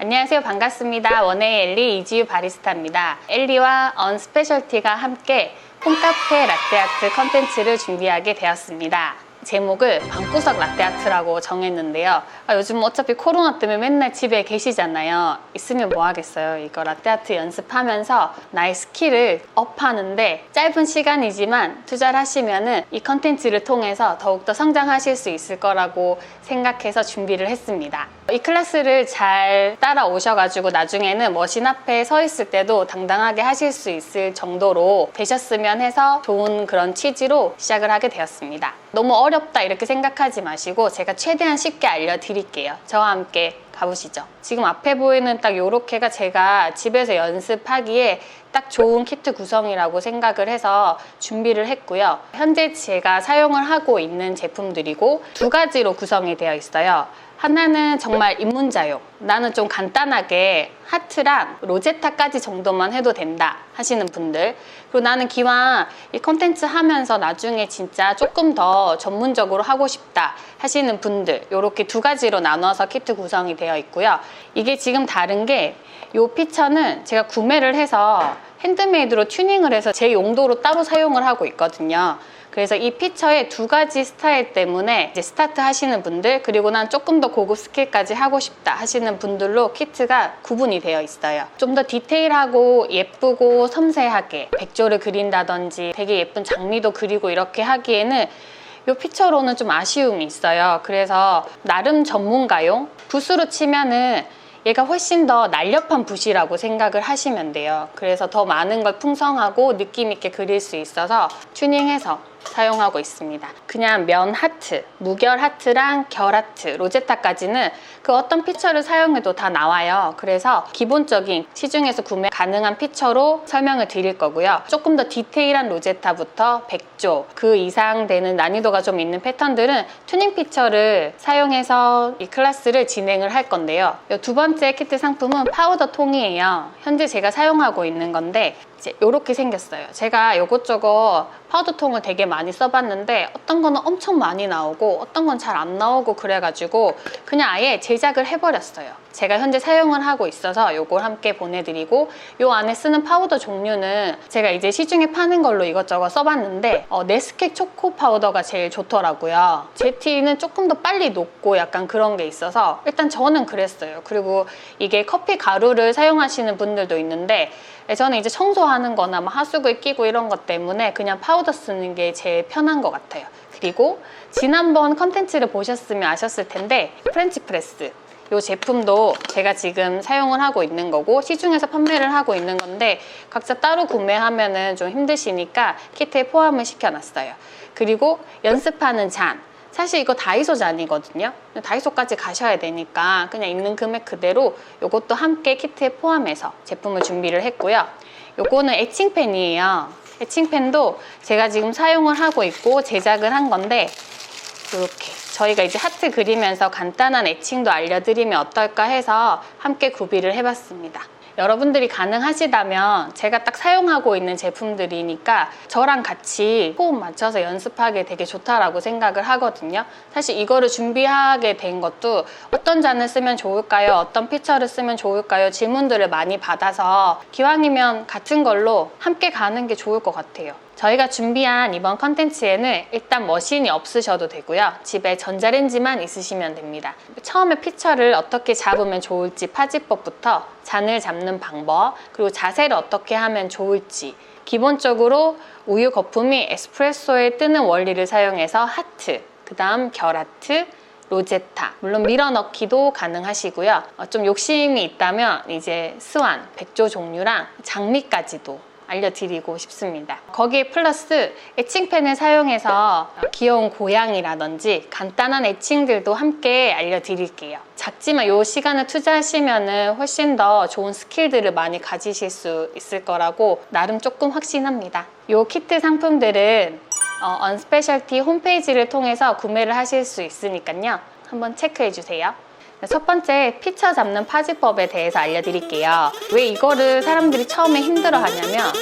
안녕하세요. 반갑습니다. 원의 엘리 이지유 바리스타입니다. 엘리와 언스페셜티가 함께 홈카페 라떼아트 컨텐츠를 준비하게 되었습니다. 제목을 방구석 라떼아트라고 정했는데요. 아, 요즘 어차피 코로나 때문에 맨날 집에 계시잖아요. 있으면 뭐 하겠어요. 이거 라떼아트 연습하면서 나의 스킬을 업하는데 짧은 시간이지만 투자를 하시면은 이 컨텐츠를 통해서 더욱더 성장하실 수 있을 거라고 생각해서 준비를 했습니다. 이 클래스를 잘 따라오셔가지고 나중에는 머신 앞에 서 있을 때도 당당하게 하실 수 있을 정도로 되셨으면 해서 좋은 그런 취지로 시작을 하게 되었습니다. 너무 어렵다 이렇게 생각하지 마시고 제가 최대한 쉽게 알려드릴게요. 저와 함께 가보시죠. 지금 앞에 보이는 딱 요렇게가 제가 집에서 연습하기에 딱 좋은 키트 구성이라고 생각을 해서 준비를 했고요. 현재 제가 사용을 하고 있는 제품들이고 두 가지로 구성이 되어 있어요. 하나는 정말 입문자용. 나는 좀 간단하게 하트랑 로제타까지 정도만 해도 된다 하시는 분들. 그리고 나는 기왕 이 컨텐츠 하면서 나중에 진짜 조금 더 전문적으로 하고 싶다 하시는 분들. 이렇게 두 가지로 나눠서 키트 구성이 되어 있고요. 이게 지금 다른 게 이 피처는 제가 구매를 해서 핸드메이드로 튜닝을 해서 제 용도로 따로 사용을 하고 있거든요. 그래서 이 피처의 두 가지 스타일 때문에 이제 스타트 하시는 분들 그리고 난 조금 더 고급 스킬까지 하고 싶다 하시는 분들로 키트가 구분이 되어 있어요. 좀 더 디테일하고 예쁘고 섬세하게 백조를 그린다든지 되게 예쁜 장미도 그리고 이렇게 하기에는 이 피처로는 좀 아쉬움이 있어요. 그래서 나름 전문가용 붓으로 치면은 얘가 훨씬 더 날렵한 붓이라고 생각을 하시면 돼요. 그래서 더 많은 걸 풍성하고 느낌 있게 그릴 수 있어서 튜닝해서 사용하고 있습니다. 그냥 면 하트, 무결 하트랑 결 하트, 로제타까지는 그 어떤 피처를 사용해도 다 나와요. 그래서 기본적인 시중에서 구매 가능한 피처로 설명을 드릴 거고요. 조금 더 디테일한 로제타부터 100조 그 이상 되는 난이도가 좀 있는 패턴들은 튜닝 피처를 사용해서 이 클래스를 진행을 할 건데요. 이두 번째 키트 상품은 파우더 통이에요. 현재 제가 사용하고 있는 건데 이렇게 생겼어요. 제가 이것저것 파우더 통을 되게 많이 써봤는데 어떤 거는 엄청 많이 나오고 어떤 건 잘 안 나오고 그래가지고 그냥 아예 제작을 해버렸어요. 제가 현재 사용을 하고 있어서 이걸 함께 보내드리고 이 안에 쓰는 파우더 종류는 제가 이제 시중에 파는 걸로 이것저것 써봤는데 어, 네스캑 초코 파우더가 제일 좋더라고요. 제티는 조금 더 빨리 녹고 약간 그런 게 있어서 일단 저는 그랬어요. 그리고 이게 커피 가루를 사용하시는 분들도 있는데 저는 이제 청소하는 거나 뭐 하수구에 끼고 이런 것 때문에 그냥 파우더 쓰는 게 제일 편한 것 같아요. 그리고 지난번 컨텐츠를 보셨으면 아셨을 텐데 프렌치 프레스 이 제품도 제가 지금 사용을 하고 있는 거고 시중에서 판매를 하고 있는 건데 각자 따로 구매하면 은 좀 힘드시니까 키트에 포함을 시켜놨어요. 그리고 연습하는 잔. 사실 이거 다이소 잔이거든요. 다이소까지 가셔야 되니까 그냥 있는 금액 그대로 이것도 함께 키트에 포함해서 제품을 준비를 했고요. 요거는 애칭펜이에요. 애칭펜도 제가 지금 사용을 하고 있고 제작을 한 건데 이렇게 저희가 이제 하트 그리면서 간단한 애칭도 알려드리면 어떨까 해서 함께 구비를 해봤습니다. 여러분들이 가능하시다면 제가 딱 사용하고 있는 제품들이니까 저랑 같이 호흡 맞춰서 연습하기 되게 좋다라고 생각을 하거든요. 사실 이거를 준비하게 된 것도 어떤 잔을 쓰면 좋을까요? 어떤 피처를 쓰면 좋을까요? 질문들을 많이 받아서 기왕이면 같은 걸로 함께 가는 게 좋을 것 같아요. 저희가 준비한 이번 컨텐츠에는 일단 머신이 없으셔도 되고요. 집에 전자레인지만 있으시면 됩니다. 처음에 피처를 어떻게 잡으면 좋을지 파지법부터 잔을 잡는 방법, 그리고 자세를 어떻게 하면 좋을지 기본적으로 우유 거품이 에스프레소에 뜨는 원리를 사용해서 하트, 그 다음 결하트, 로제타 물론 밀어 넣기도 가능하시고요 어, 좀 욕심이 있다면 이제 스완, 백조 종류랑 장미까지도 알려드리고 싶습니다. 거기에 플러스 애칭펜을 사용해서 귀여운 고양이라든지 간단한 애칭들도 함께 알려드릴게요. 작지만 이 시간을 투자하시면 훨씬 더 좋은 스킬들을 많이 가지실 수 있을 거라고 나름 조금 확신합니다. 이 키트 상품들은 어, 언스페셜티 홈페이지를 통해서 구매를 하실 수 있으니까요. 한번 체크해 주세요. 첫 번째 피처 잡는 파지법에 대해서 알려드릴게요. 왜 이거를 사람들이 처음에 힘들어 하냐면